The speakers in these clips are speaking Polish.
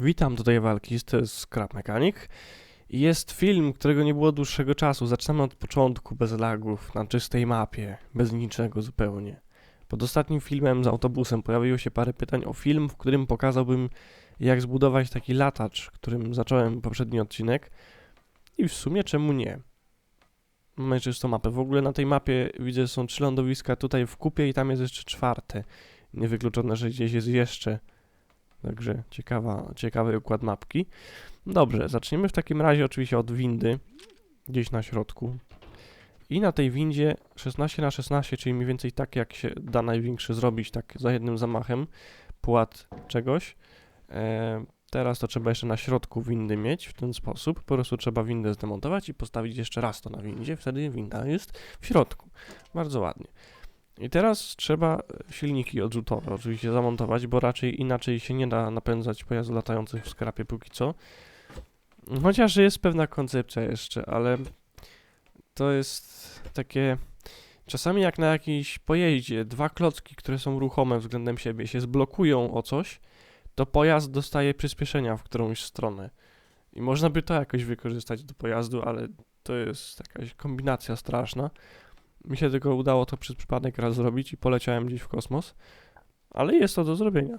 Witam, tutaj Walkis, to jest Scrap Mechanic. Jest film, którego nie było dłuższego czasu. Zaczynamy od początku, bez lagów, na czystej mapie, bez niczego zupełnie. Pod ostatnim filmem z autobusem pojawiło się parę pytań o film, w którym pokazałbym, jak zbudować taki latacz, którym zacząłem poprzedni odcinek. I w sumie czemu nie? Mamy czystą mapę. W ogóle na tej mapie widzę, są trzy lądowiska tutaj w kupie i tam jest jeszcze czwarte. Niewykluczone, że gdzieś jest jeszcze. Także ciekawa, ciekawy układ mapki. Dobrze, zaczniemy w takim razie oczywiście od windy, gdzieś na środku. I na tej windzie 16 na 16 czyli mniej więcej tak jak się da największy zrobić, tak za jednym zamachem, płat czegoś. E, teraz to trzeba jeszcze na środku windy mieć w ten sposób. Po prostu trzeba windę zdemontować i postawić jeszcze raz to na windzie, wtedy winda jest w środku. Bardzo ładnie. I teraz trzeba silniki odrzutowe oczywiście zamontować, bo raczej inaczej się nie da napędzać pojazdów latających w skrapie póki co. Chociaż jest pewna koncepcja jeszcze, ale to jest takie... Czasami jak na jakiejś pojeździe dwa klocki, które są ruchome względem siebie, się zblokują o coś, to pojazd dostaje przyspieszenia w którąś stronę. I można by to jakoś wykorzystać do pojazdu, ale to jest jakaś kombinacja straszna. Mi się tylko udało to przez przypadek raz zrobić i poleciałem gdzieś w kosmos, ale jest to do zrobienia.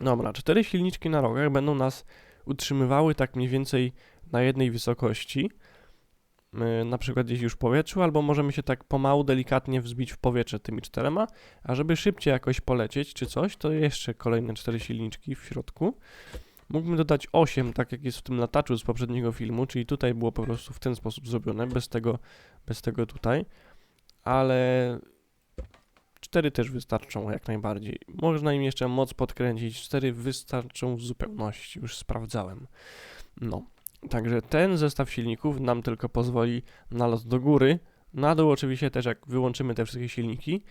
Dobra, cztery silniczki na rogach będą nas utrzymywały tak mniej więcej na jednej wysokości, na przykład gdzieś już w powietrzu, albo możemy się tak pomału, delikatnie wzbić w powietrze tymi czterema, a żeby szybciej jakoś polecieć czy coś, to jeszcze kolejne cztery silniczki w środku. Mógłbym dodać 8, tak jak jest w tym lataczu z poprzedniego filmu, czyli tutaj było po prostu w ten sposób zrobione, bez tego, bez tego tutaj ale 4 też wystarczą jak najbardziej. Można im jeszcze moc podkręcić, 4 wystarczą w zupełności, już sprawdzałem. No, także ten zestaw silników nam tylko pozwoli na lot do góry, na dół oczywiście też jak wyłączymy te wszystkie silniki.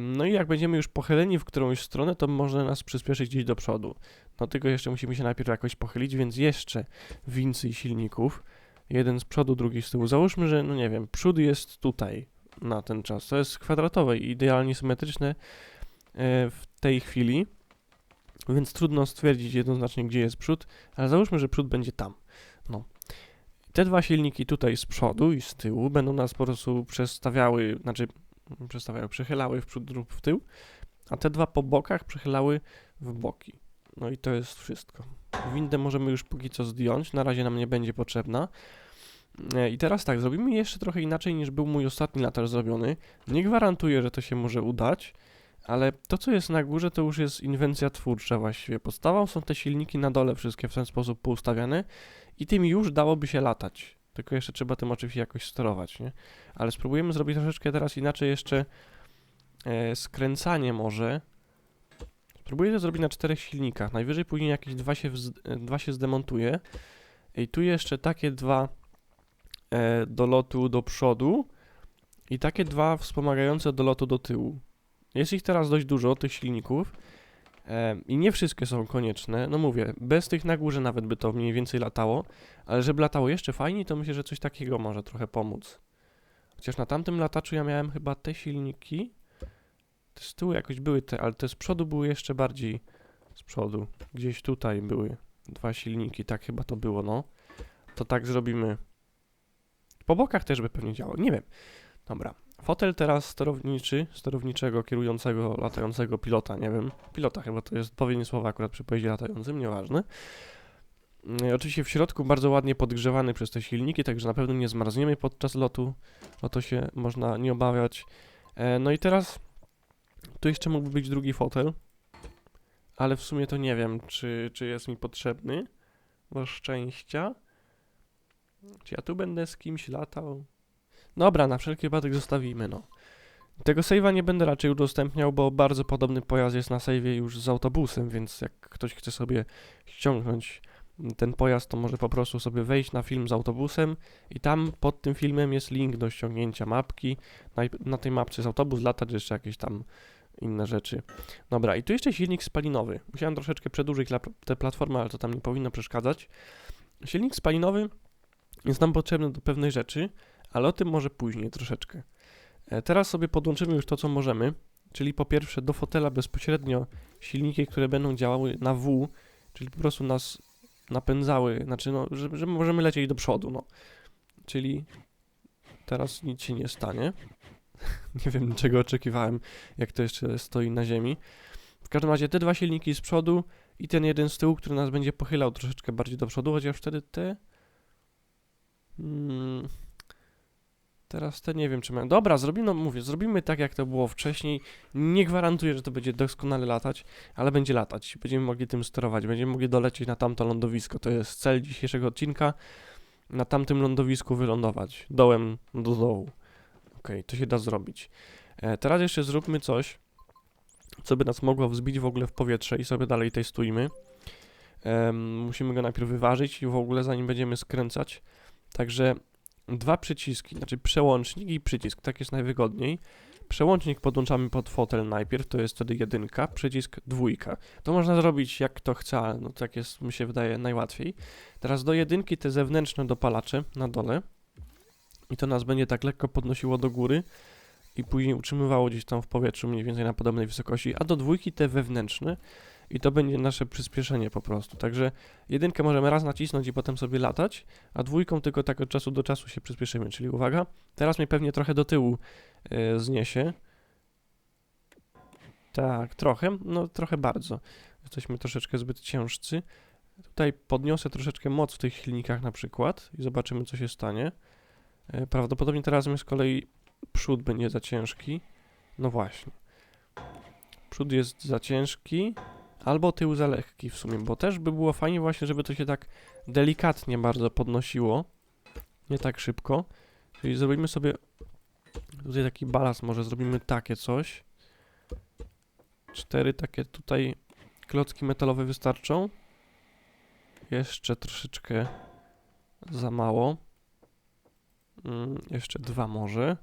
No i jak będziemy już pochyleni w którąś stronę, to może nas przyspieszyć gdzieś do przodu. No tylko jeszcze musimy się najpierw jakoś pochylić, więc jeszcze więcej silników. Jeden z przodu, drugi z tyłu. Załóżmy, że no nie wiem, przód jest tutaj, na ten czas. To jest kwadratowe i idealnie symetryczne e, w tej chwili, więc trudno stwierdzić jednoznacznie, gdzie jest przód, ale załóżmy, że przód będzie tam. No. Te dwa silniki tutaj z przodu i z tyłu będą nas po prostu przestawiały, znaczy przestawiały, przechylały w przód lub w tył, a te dwa po bokach przechylały w boki. No i to jest wszystko. Windę możemy już póki co zdjąć, na razie nam nie będzie potrzebna. E, I teraz tak, zrobimy jeszcze trochę inaczej niż był mój ostatni latar zrobiony. Nie gwarantuję, że to się może udać, ale to co jest na górze to już jest inwencja twórcza właściwie. Podstawą są te silniki na dole wszystkie w ten sposób poustawiane i tym już dałoby się latać. Tylko jeszcze trzeba tym oczywiście jakoś sterować, nie? Ale spróbujemy zrobić troszeczkę teraz inaczej jeszcze e, skręcanie może. Spróbuję to zrobić na czterech silnikach. Najwyżej później jakieś dwa się, e, dwa się zdemontuje. I tu jeszcze takie dwa do lotu do przodu i takie dwa wspomagające do lotu do tyłu. Jest ich teraz dość dużo, tych silników. E, I nie wszystkie są konieczne. No mówię, bez tych na górze nawet by to mniej więcej latało, ale żeby latało jeszcze fajniej, to myślę, że coś takiego może trochę pomóc. Chociaż na tamtym lataczu ja miałem chyba te silniki. Te z tyłu jakoś były te, ale te z przodu były jeszcze bardziej z przodu. Gdzieś tutaj były dwa silniki, tak chyba to było, no. To tak zrobimy. Po bokach też by pewnie działał, nie wiem. Dobra, fotel teraz sterowniczy, sterowniczego, kierującego, latającego pilota, nie wiem. Pilota chyba to jest odpowiednie słowa akurat przy pojeździe latającym, nieważne. Yy, oczywiście w środku bardzo ładnie podgrzewany przez te silniki, także na pewno nie zmarzniemy podczas lotu. O to się można nie obawiać. E, no i teraz tu jeszcze mógłby być drugi fotel, ale w sumie to nie wiem, czy, czy jest mi potrzebny do szczęścia. Czy ja tu będę z kimś latał? Dobra, na wszelki wypadek zostawimy, no. Tego save'a nie będę raczej udostępniał, bo bardzo podobny pojazd jest na save'ie już z autobusem, więc jak ktoś chce sobie ściągnąć ten pojazd, to może po prostu sobie wejść na film z autobusem i tam pod tym filmem jest link do ściągnięcia mapki. Na, na tej mapce jest autobus, latać jeszcze jakieś tam inne rzeczy. Dobra, i tu jeszcze silnik spalinowy. Musiałem troszeczkę przedłużyć tę platformę, ale to tam nie powinno przeszkadzać. Silnik spalinowy jest nam potrzebny do pewnej rzeczy, ale o tym może później troszeczkę. E, teraz sobie podłączymy już to, co możemy, czyli po pierwsze do fotela bezpośrednio silniki, które będą działały na W, czyli po prostu nas napędzały, znaczy no, że, że możemy lecieć do przodu, no. Czyli teraz nic się nie stanie. nie wiem czego oczekiwałem, jak to jeszcze stoi na ziemi. W każdym razie te dwa silniki z przodu i ten jeden z tyłu, który nas będzie pochylał troszeczkę bardziej do przodu, chociaż wtedy te... Hmm, teraz te nie wiem, czy mają... Dobra, zrobimy, no mówię, zrobimy tak, jak to było wcześniej. Nie gwarantuję, że to będzie doskonale latać, ale będzie latać. Będziemy mogli tym sterować, będziemy mogli dolecieć na tamto lądowisko. To jest cel dzisiejszego odcinka. Na tamtym lądowisku wylądować. Dołem do dołu. Okej, to się da zrobić. E, teraz jeszcze zróbmy coś, co by nas mogło wzbić w ogóle w powietrze i sobie dalej testujmy. Em, musimy go najpierw wyważyć i w ogóle zanim będziemy skręcać. Także dwa przyciski, znaczy przełącznik i przycisk, tak jest najwygodniej. Przełącznik podłączamy pod fotel najpierw, to jest wtedy jedynka, przycisk dwójka. To można zrobić jak kto chce, ale no tak jest, mi się wydaje, najłatwiej. Teraz do jedynki te zewnętrzne dopalacze na dole. I to nas będzie tak lekko podnosiło do góry i później utrzymywało gdzieś tam w powietrzu mniej więcej na podobnej wysokości, a do dwójki te wewnętrzne i to będzie nasze przyspieszenie po prostu. Także jedynkę możemy raz nacisnąć i potem sobie latać, a dwójką tylko tak od czasu do czasu się przyspieszymy, czyli uwaga, teraz mnie pewnie trochę do tyłu e, zniesie. Tak, trochę, no trochę bardzo. Jesteśmy troszeczkę zbyt ciężcy. Tutaj podniosę troszeczkę moc w tych silnikach na przykład i zobaczymy co się stanie. E, Prawdopodobnie teraz mi z kolei przód będzie za ciężki. No właśnie. Przód jest za ciężki, albo tył za lekki w sumie, bo też by było fajnie właśnie, żeby to się tak delikatnie bardzo podnosiło. Nie tak szybko. Czyli zrobimy sobie tutaj taki balans, może zrobimy takie coś. Cztery takie tutaj klocki metalowe wystarczą. Jeszcze troszeczkę za mało. Mm, jeszcze dwa może.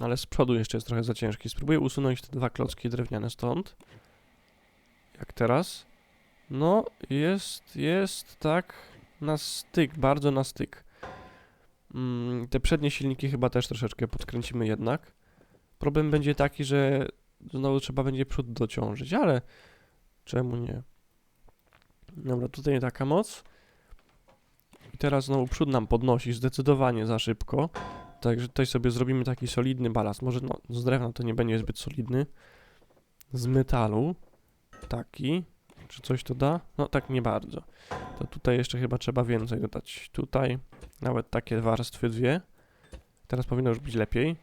Ale z przodu jeszcze jest trochę za ciężki. Spróbuję usunąć te dwa klocki drewniane stąd. Jak teraz. No, jest, jest tak na styk, bardzo na styk. Mm, te przednie silniki chyba też troszeczkę podkręcimy jednak. Problem będzie taki, że znowu trzeba będzie przód dociążyć, ale czemu nie? Dobra, tutaj taka moc. I teraz znowu przód nam podnosi zdecydowanie za szybko. Także tutaj sobie zrobimy taki solidny balast. Może no, z drewna to nie będzie zbyt solidny. Z metalu. Taki. Czy coś to da? No tak nie bardzo. To tutaj jeszcze chyba trzeba więcej dodać. Tutaj nawet takie warstwy dwie. Teraz powinno już być lepiej.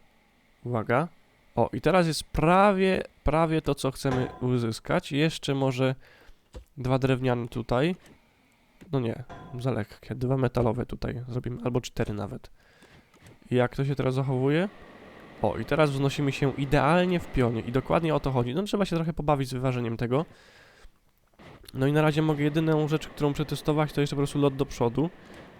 Uwaga. O, i teraz jest prawie, prawie to, co chcemy uzyskać. Jeszcze może dwa drewniane tutaj. No nie, za lekkie. Dwa metalowe tutaj zrobimy, albo cztery nawet. Jak to się teraz zachowuje? O, i teraz wznosimy się idealnie w pionie i dokładnie o to chodzi. No trzeba się trochę pobawić z wyważeniem tego. No i na razie mogę jedyną rzecz, którą przetestować, to jeszcze po prostu lot do przodu.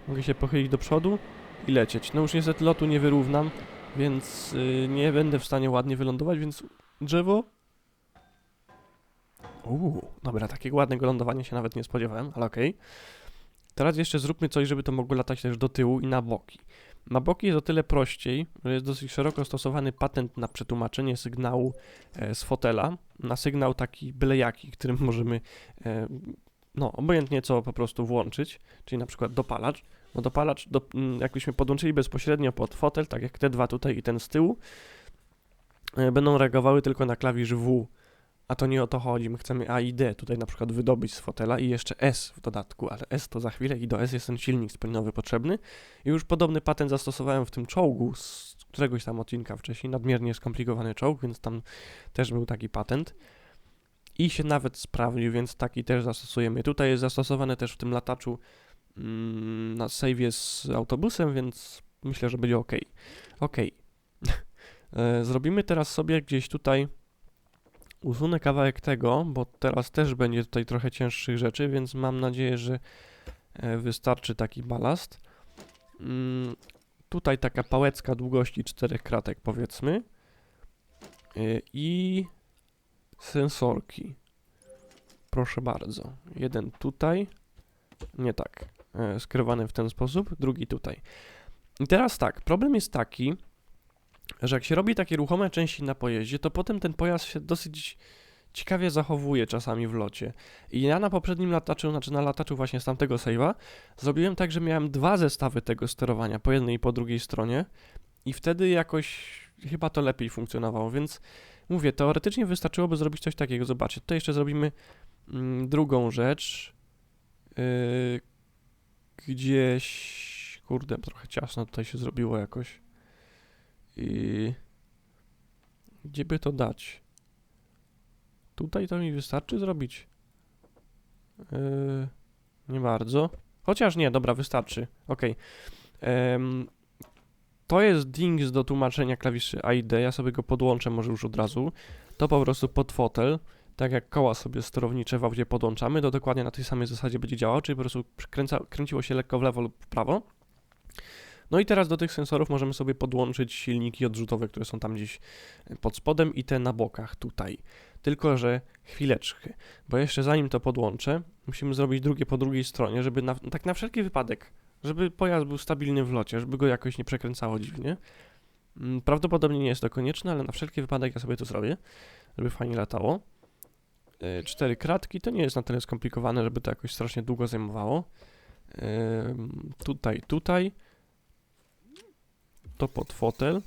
Mogę się pochylić do przodu i lecieć. No już niestety lotu nie wyrównam, więc yy, nie będę w stanie ładnie wylądować, więc drzewo... Uuu, dobra, takiego ładnego lądowania się nawet nie spodziewałem, ale okej. Teraz jeszcze zróbmy coś, żeby to mogło latać też do tyłu i na boki. Na boki jest o tyle prościej, że jest dosyć szeroko stosowany patent na przetłumaczenie sygnału e, z fotela na sygnał taki byle jaki, którym możemy e, no obojętnie co po prostu włączyć, czyli na przykład dopalacz. No dopalacz, do, jakbyśmy podłączyli bezpośrednio pod fotel, tak jak te dwa tutaj i ten z tyłu, e, będą reagowały tylko na klawisz W. A to nie o to chodzi, my chcemy A i D tutaj na przykład wydobyć z fotela i jeszcze S w dodatku, ale S to za chwilę i do S jest ten silnik spalinowy potrzebny. I już podobny patent zastosowałem w tym czołgu z któregoś tam odcinka wcześniej, nadmiernie skomplikowany czołg, więc tam też był taki patent. I się nawet sprawdził, więc taki też zastosujemy. Tutaj jest zastosowany też w tym lataczu mm, na save'ie z autobusem, więc myślę, że będzie ok. Ok. E, Zrobimy teraz sobie gdzieś tutaj usunę kawałek tego, bo teraz też będzie tutaj trochę cięższych rzeczy, więc mam nadzieję, że e, wystarczy taki balast. Mm, tutaj taka pałecka długości czterech kratek powiedzmy E, i sensorki. Proszę bardzo. Jeden tutaj, nie tak, e, skierowany w ten sposób, drugi tutaj. I teraz tak, problem jest taki, że jak się robi takie ruchome części na pojeździe, to potem ten pojazd się dosyć ciekawie zachowuje czasami w locie. I ja na poprzednim lataczu, znaczy na lataczu właśnie z tamtego save'a, zrobiłem tak, że miałem dwa zestawy tego sterowania, po jednej i po drugiej stronie i wtedy jakoś chyba to lepiej funkcjonowało, więc mówię, teoretycznie wystarczyłoby zrobić coś takiego. Zobaczcie, tutaj jeszcze zrobimy mm, drugą rzecz. Yy, gdzieś, kurde, trochę ciasno tutaj się zrobiło jakoś. I gdzie by to dać? Tutaj to mi wystarczy zrobić. Yy, nie bardzo. Chociaż nie, dobra, wystarczy. Ok. To jest dings do tłumaczenia klawiszy A i D. Ja sobie go podłączę może już od razu. To po prostu pod fotel. Tak jak koła sobie sterownicze w audzie podłączamy, to dokładnie na tej samej zasadzie będzie działało, czyli po prostu kręca, kręciło się lekko w lewo lub w prawo. No i teraz do tych sensorów możemy sobie podłączyć silniki odrzutowe, które są tam gdzieś pod spodem i te na bokach tutaj. Tylko, że chwileczkę, bo jeszcze zanim to podłączę, musimy zrobić drugie po drugiej stronie, żeby na, tak na wszelki wypadek, żeby pojazd był stabilny w locie, żeby go jakoś nie przekręcało dziwnie. Mm, Prawdopodobnie nie jest to konieczne, ale na wszelki wypadek ja sobie to zrobię, żeby fajnie latało. E, Cztery kratki, to nie jest na tyle skomplikowane, żeby to jakoś strasznie długo zajmowało. Em, Tutaj, tutaj. To pod fotel.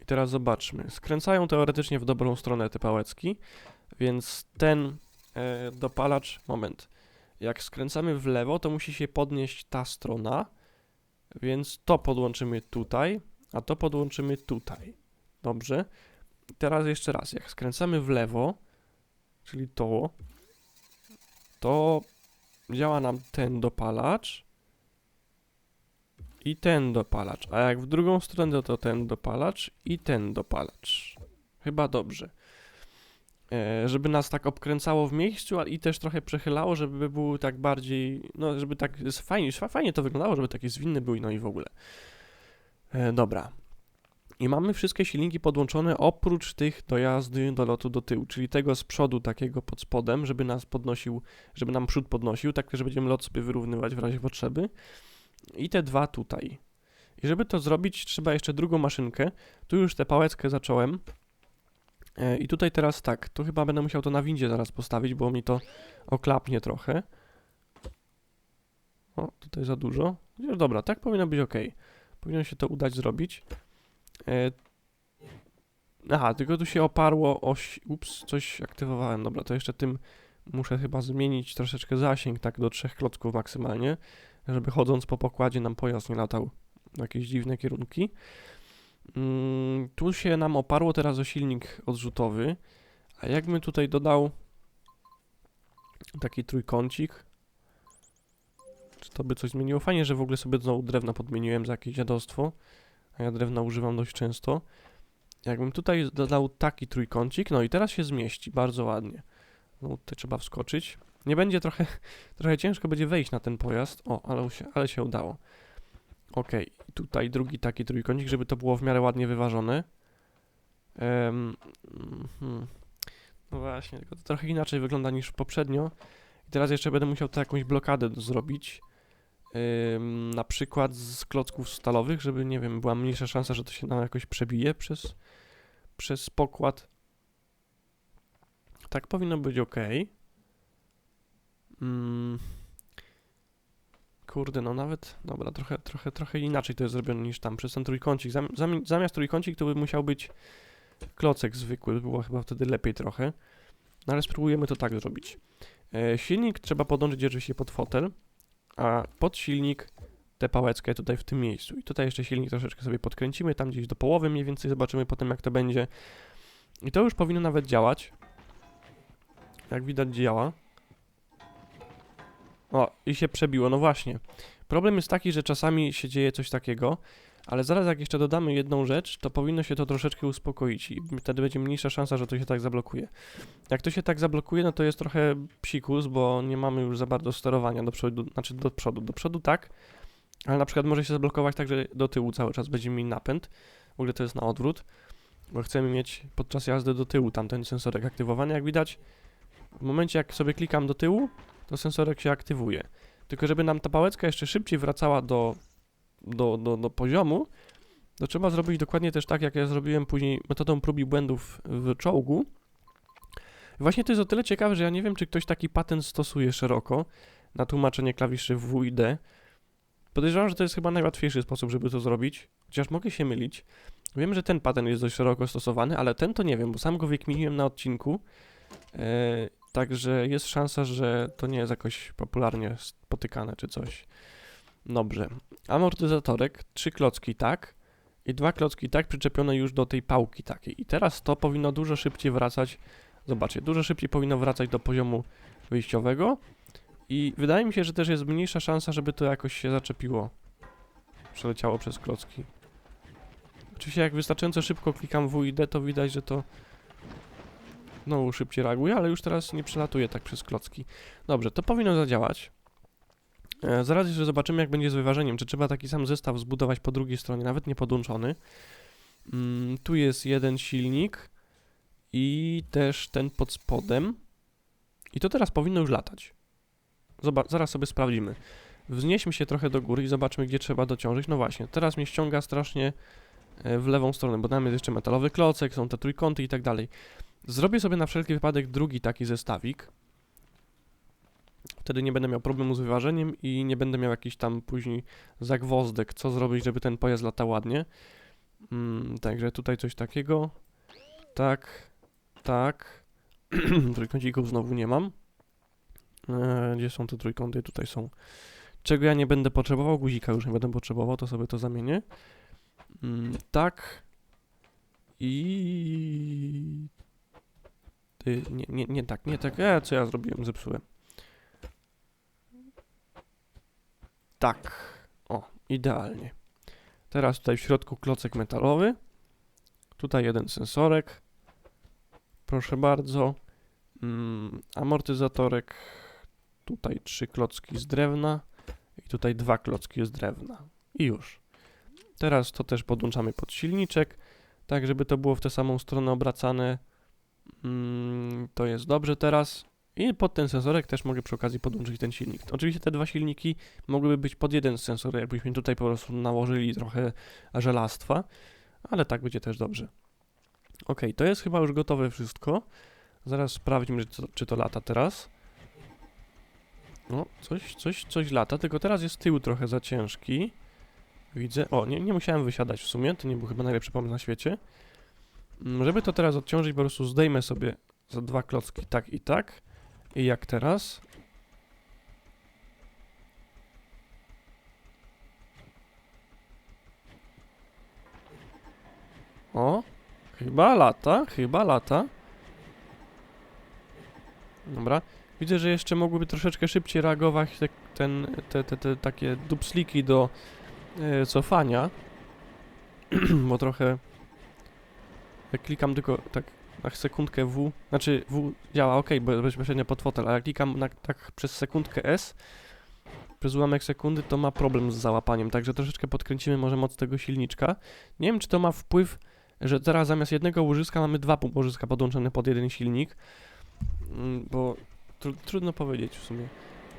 I teraz zobaczmy. Skręcają teoretycznie w dobrą stronę te pałeczki, więc ten e, dopalacz, moment, jak skręcamy w lewo, to musi się podnieść ta strona, więc to podłączymy tutaj, a to podłączymy tutaj. Dobrze? Teraz jeszcze raz, jak skręcamy w lewo, czyli to, to działa nam ten dopalacz i ten dopalacz, a jak w drugą stronę to ten dopalacz i ten dopalacz. Chyba dobrze. E, żeby nas tak obkręcało w miejscu, ale i też trochę przechylało, żeby był tak bardziej, no żeby tak fajnie, fajnie to wyglądało, żeby takie zwinny były, no i w ogóle. E, dobra. I mamy wszystkie silniki podłączone oprócz tych do jazdy, do lotu do tyłu, czyli tego z przodu takiego pod spodem, żeby nas podnosił, żeby nam przód podnosił, tak że będziemy lot sobie wyrównywać w razie potrzeby. I te dwa tutaj. I żeby to zrobić, trzeba jeszcze drugą maszynkę. Tu już tę pałeczkę zacząłem. E, I tutaj teraz tak, tu chyba będę musiał to na windzie zaraz postawić, bo mi to oklapnie trochę. O, tutaj za dużo. Chociaż dobra, tak powinno być ok. Powinno się to udać zrobić. E, Aha, tylko tu się oparło oś... Ups, coś aktywowałem. Dobra, to jeszcze tym muszę chyba zmienić troszeczkę zasięg, tak do trzech klocków maksymalnie, żeby chodząc po pokładzie nam pojazd nie latał w jakieś dziwne kierunki. Mm, tu się nam oparło teraz o silnik odrzutowy, a jakbym tutaj dodał taki trójkącik, czy to by coś zmieniło? Fajnie, że w ogóle sobie znowu drewno podmieniłem za jakieś dziadostwo, a ja drewna używam dość często. Jakbym tutaj dodał taki trójkącik, no i teraz się zmieści bardzo ładnie. No tutaj trzeba wskoczyć. Nie będzie trochę, trochę ciężko będzie wejść na ten pojazd. O, ale się, ale się udało. Ok, tutaj drugi taki trójkącik, żeby to było w miarę ładnie wyważone. Em, mhm. No właśnie, tylko to trochę inaczej wygląda niż poprzednio. I teraz jeszcze będę musiał to jakąś blokadę zrobić. Ym, na przykład z klocków stalowych, żeby, nie wiem, była mniejsza szansa, że to się nam jakoś przebije przez, przez pokład. Tak powinno być ok. Mm. Kurde, no nawet, dobra, trochę, trochę, trochę inaczej to jest zrobione niż tam, przez ten trójkącik. Zam, zami- zamiast trójkącik to by musiał być klocek zwykły, by było chyba wtedy lepiej trochę. No ale spróbujemy to tak zrobić. E, silnik trzeba podłączyć oczywiście pod fotel, a pod silnik tę pałeczkę tutaj w tym miejscu. I tutaj jeszcze silnik troszeczkę sobie podkręcimy, tam gdzieś do połowy mniej więcej, zobaczymy potem jak to będzie. I to już powinno nawet działać. Jak widać działa. O, i się przebiło, no właśnie. Problem jest taki, że czasami się dzieje coś takiego, ale zaraz jak jeszcze dodamy jedną rzecz, to powinno się to troszeczkę uspokoić i wtedy będzie mniejsza szansa, że to się tak zablokuje. Jak to się tak zablokuje, no to jest trochę psikus, bo nie mamy już za bardzo sterowania do przodu, znaczy do przodu. Do przodu tak, ale na przykład może się zablokować tak, że do tyłu cały czas będziemy mieli napęd. W ogóle to jest na odwrót, bo chcemy mieć podczas jazdy do tyłu tamten sensorek aktywowany. Jak widać, w momencie jak sobie klikam do tyłu, to sensorek się aktywuje. Tylko żeby nam ta pałeczka jeszcze szybciej wracała do, do, do, do poziomu, to trzeba zrobić dokładnie też tak, jak ja zrobiłem później metodą prób i błędów w czołgu, Właśnie to jest o tyle ciekawe, że ja nie wiem, czy ktoś taki patent stosuje szeroko na tłumaczenie klawiszy W i D. Podejrzewam, że to jest chyba najłatwiejszy sposób, żeby to zrobić, chociaż mogę się mylić. Wiem, że ten patent jest dość szeroko stosowany, ale ten to nie wiem, bo sam go wykminiłem na odcinku. Także jest szansa, że to nie jest jakoś popularnie spotykane czy coś. Dobrze. Amortyzatorek, trzy klocki tak i dwa klocki tak przyczepione już do tej pałki takiej. I teraz to powinno dużo szybciej wracać. Zobaczcie, dużo szybciej powinno wracać do poziomu wyjściowego. I wydaje mi się, że też jest mniejsza szansa, żeby to jakoś się zaczepiło. Przeleciało przez klocki. Oczywiście jak wystarczająco szybko klikam W i D, to widać, że to znowu szybciej reaguje, ale już teraz nie przelatuje tak przez klocki. Dobrze, to powinno zadziałać. E, zaraz jeszcze zobaczymy, jak będzie z wyważeniem. Czy trzeba taki sam zestaw zbudować po drugiej stronie, nawet nie podłączony. Mm, tu jest jeden silnik i też ten pod spodem. I to teraz powinno już latać. Zoba zaraz sobie sprawdzimy. Wznieśmy się trochę do góry i zobaczmy, gdzie trzeba dociążyć. No właśnie, teraz mnie ściąga strasznie e, w lewą stronę, bo tam jest jeszcze metalowy klocek, są te trójkąty i tak dalej. Zrobię sobie na wszelki wypadek drugi taki zestawik. Wtedy nie będę miał problemu z wyważeniem i nie będę miał jakiś tam później zagwozdek, co zrobić, żeby ten pojazd latał ładnie. Mm, także tutaj coś takiego. Tak, tak. Trójkącików znowu nie mam. E, gdzie są te trójkąty? Tutaj są. Czego ja nie będę potrzebował? Guzika już nie będę potrzebował, to sobie to zamienię. Mm, tak. I... Ty, nie, nie, nie tak, nie tak. E, co ja zrobiłem? Zepsułem. Tak. O, idealnie. Teraz tutaj w środku klocek metalowy. Tutaj jeden sensorek. Proszę bardzo. Mm, amortyzatorek. Tutaj trzy klocki z drewna. I tutaj dwa klocki z drewna. I już. Teraz to też podłączamy pod silniczek. Tak, żeby to było w tę samą stronę obracane. Mm, to jest dobrze teraz. I pod ten sensorek też mogę przy okazji podłączyć ten silnik. Oczywiście te dwa silniki mogłyby być pod jeden sensor, jakbyśmy tutaj po prostu nałożyli trochę żelastwa, ale tak będzie też dobrze. Ok, to jest chyba już gotowe wszystko. Zaraz sprawdźmy, czy to, czy to lata teraz. No, coś, coś, coś lata, tylko teraz jest tył trochę za ciężki. Widzę. O, nie, nie musiałem wysiadać w sumie, to nie był chyba najlepszy pomysł na świecie. Mm, Żeby to teraz odciążyć, po prostu zdejmę sobie za dwa klocki tak i tak. I jak teraz? O, chyba lata, chyba lata. Dobra. Widzę, że jeszcze mogłyby troszeczkę szybciej reagować te, ten, te, te, te takie dupsliki do e, cofania. Bo trochę... Jak klikam tylko tak na sekundkę W, znaczy W działa ok, bo bezpośrednio pod fotel, ale jak klikam na, tak przez sekundkę S, przez ułamek sekundy, to ma problem z załapaniem, także troszeczkę podkręcimy może moc tego silniczka. Nie wiem, czy to ma wpływ, że teraz zamiast jednego łożyska mamy dwa łożyska podłączone pod jeden silnik, Mm, bo tru, trudno powiedzieć w sumie.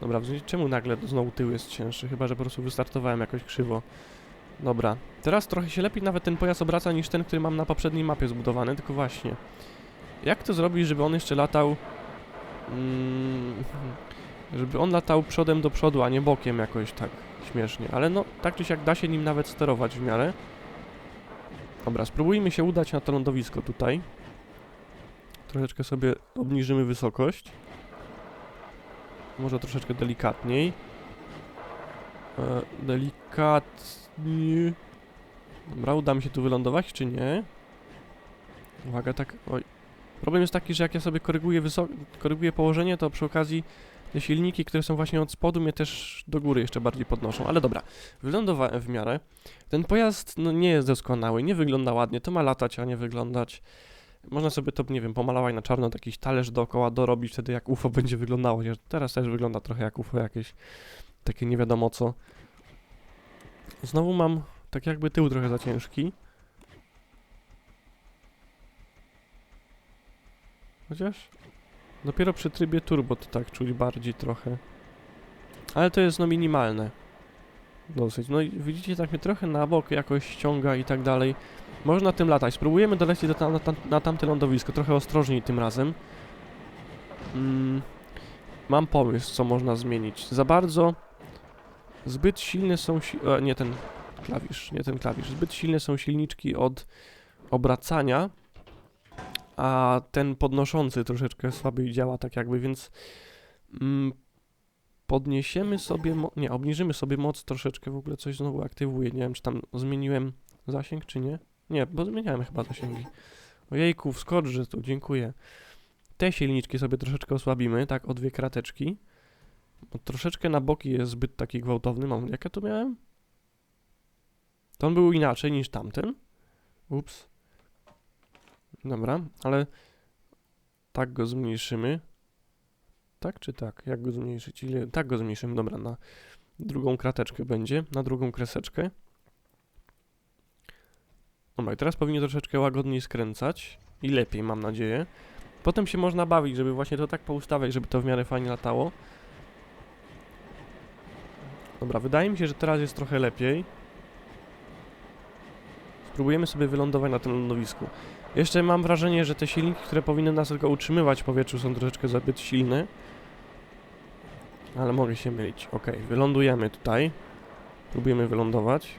Dobra, czemu nagle znowu tył jest cięższy? Chyba, że po prostu wystartowałem jakoś krzywo. Dobra, teraz trochę się lepiej nawet ten pojazd obraca niż ten, który mam na poprzedniej mapie zbudowany, tylko właśnie. Jak to zrobić, żeby on jeszcze latał... Mm, żeby on latał przodem do przodu, a nie bokiem jakoś tak śmiesznie. Ale no, tak czy siak da się nim nawet sterować w miarę. Dobra, spróbujmy się udać na to lądowisko tutaj. Troszeczkę sobie obniżymy wysokość. Może troszeczkę delikatniej. E, delikatnie. Dobra, uda mi się tu wylądować, czy nie? Uwaga, tak. Oj. Problem jest taki, że jak ja sobie koryguję, koryguję położenie, to przy okazji te silniki, które są właśnie od spodu, mnie też do góry jeszcze bardziej podnoszą. Ale dobra, wylądowałem w miarę. Ten pojazd no, nie jest doskonały, nie wygląda ładnie. To ma latać, a nie wyglądać. Można sobie to, nie wiem, pomalować na czarno, jakiś talerz dookoła dorobić, wtedy jak UFO będzie wyglądało. Teraz też wygląda trochę jak UFO jakieś, takie nie wiadomo co. Znowu mam tak jakby tył trochę za ciężki. Chociaż dopiero przy trybie turbo to tak czuć bardziej trochę. Ale to jest no minimalne. Dosyć. No i widzicie, tak mnie trochę na bok jakoś ściąga i tak dalej. Można tym latać. Spróbujemy dolecieć do tam, na, tam, na tamte lądowisko, trochę ostrożniej tym razem. Mm, mam pomysł, co można zmienić. Za bardzo... Zbyt silne są... Si e, nie ten klawisz, nie ten klawisz. Zbyt silne są silniczki od obracania, a ten podnoszący troszeczkę słabiej działa tak jakby, więc mm, podniesiemy sobie, nie, obniżymy sobie moc troszeczkę, w ogóle coś znowu aktywuje, nie wiem czy tam zmieniłem zasięg czy nie, nie, bo zmieniałem chyba zasięgi. Ojejku, wskocz, tu, dziękuję. Te silniczki sobie troszeczkę osłabimy, tak, o dwie krateczki, bo troszeczkę na boki jest zbyt taki gwałtowny, mam, jak ja tu miałem? To on był inaczej niż tamten. Ups. Dobra, ale tak go zmniejszymy. Tak czy tak? Jak go zmniejszyć? Ile? Tak go zmniejszymy. Dobra, na drugą krateczkę będzie, na drugą kreseczkę. Dobra, i teraz powinien troszeczkę łagodniej skręcać i lepiej, mam nadzieję. Potem się można bawić, żeby właśnie to tak poustawiać, żeby to w miarę fajnie latało. Dobra, wydaje mi się, że teraz jest trochę lepiej. Spróbujemy sobie wylądować na tym lądowisku. Jeszcze mam wrażenie, że te silniki, które powinny nas tylko utrzymywać w powietrzu są troszeczkę zbyt silne. Ale mogę się mylić. Ok, wylądujemy tutaj. Próbujemy wylądować.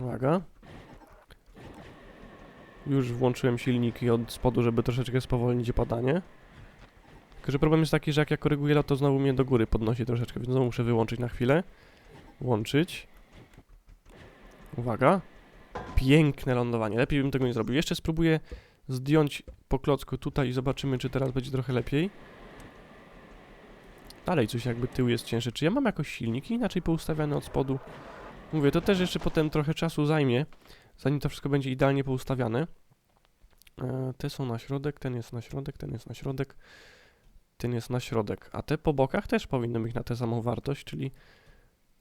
Uwaga. Już włączyłem silniki od spodu, żeby troszeczkę spowolnić padanie. Tylko, że problem jest taki, że jak ja koryguję lot, to znowu mnie do góry podnosi troszeczkę, więc znowu muszę wyłączyć na chwilę. Włączyć. Uwaga. Piękne lądowanie. Lepiej bym tego nie zrobił. Jeszcze spróbuję zdjąć po klocku tutaj i zobaczymy, czy teraz będzie trochę lepiej. Dalej coś jakby tył jest cięższy. Czy ja mam jakoś silniki inaczej poustawiane od spodu? Mówię, to też jeszcze potem trochę czasu zajmie, zanim to wszystko będzie idealnie poustawiane. E, te są na środek, ten jest na środek, ten jest na środek, ten jest na środek. A te po bokach też powinny być na tę samą wartość, czyli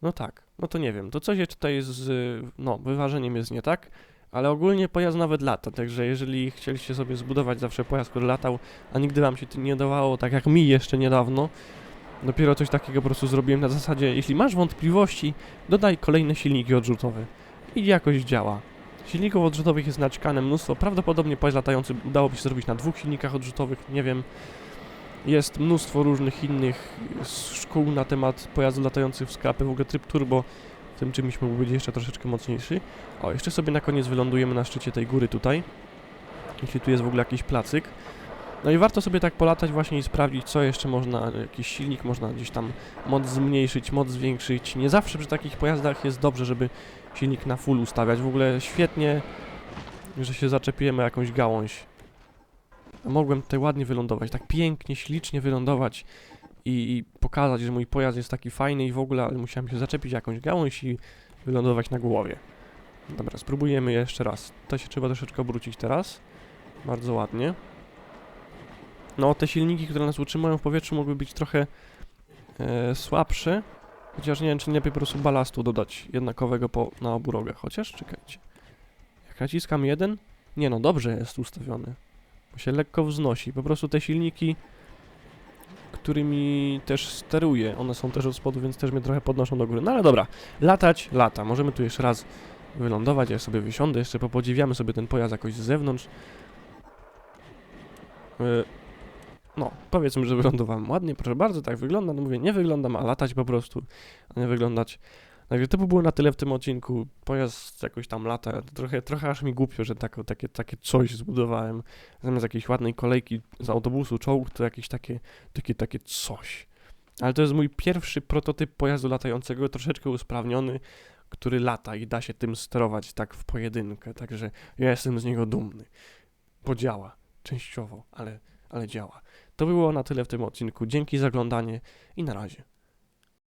no tak, no to nie wiem, to coś jest tutaj z, no, wyważeniem jest nie tak, ale ogólnie pojazd nawet lata, także jeżeli chcieliście sobie zbudować zawsze pojazd, który latał, a nigdy wam się to nie dawało, tak jak mi jeszcze niedawno, dopiero coś takiego po prostu zrobiłem na zasadzie, jeśli masz wątpliwości, dodaj kolejne silniki odrzutowe i jakoś działa. Silników odrzutowych jest naćkane mnóstwo, prawdopodobnie pojazd latający udałoby się zrobić na dwóch silnikach odrzutowych, nie wiem, jest mnóstwo różnych innych szkół na temat pojazdów latających w skrapy, w ogóle tryb turbo w tym czymś mógł być jeszcze troszeczkę mocniejszy. O, jeszcze sobie na koniec wylądujemy na szczycie tej góry tutaj, jeśli tu jest w ogóle jakiś placyk. No i warto sobie tak polatać właśnie i sprawdzić, co jeszcze można, jakiś silnik można gdzieś tam moc zmniejszyć, moc zwiększyć. Nie zawsze przy takich pojazdach jest dobrze, żeby silnik na full ustawiać. W ogóle świetnie, że się zaczepiłem o jakąś gałąź mogłem tutaj ładnie wylądować, tak pięknie, ślicznie wylądować i, i, pokazać, że mój pojazd jest taki fajny i w ogóle, ale musiałem się zaczepić jakąś gałąź i wylądować na głowie. Dobra, spróbujemy jeszcze raz. To się trzeba troszeczkę obrócić teraz. Bardzo ładnie. No, te silniki, które nas utrzymują w powietrzu mogły być trochę e, słabsze. Chociaż nie wiem, czy nie lepiej po prostu balastu dodać jednakowego po, na obu rogach. Chociaż, czekajcie. Jak naciskam jeden? Nie no, dobrze jest ustawiony się lekko wznosi. Po prostu te silniki, którymi też steruję, one są też od spodu, więc też mnie trochę podnoszą do góry. No ale dobra, latać, lata. Możemy tu jeszcze raz wylądować, ja sobie wysiądę, jeszcze popodziwiamy sobie ten pojazd jakoś z zewnątrz. Yy, no, powiedzmy, że wylądowałem ładnie, proszę bardzo, tak wygląda. No mówię, nie wyglądam, a latać po prostu, a nie wyglądać Także to by było na tyle w tym odcinku. Pojazd jakoś tam lata. Trochę, trochę aż mi głupio, że tak, takie, takie coś zbudowałem. Zamiast jakiejś ładnej kolejki z autobusu, czołg, to jakieś takie, takie, takie coś. Ale to jest mój pierwszy prototyp pojazdu latającego, troszeczkę usprawniony, który lata i da się tym sterować tak w pojedynkę. Także ja jestem z niego dumny. Bo działa. Częściowo, ale, ale działa. To było na tyle w tym odcinku. Dzięki za oglądanie i na razie.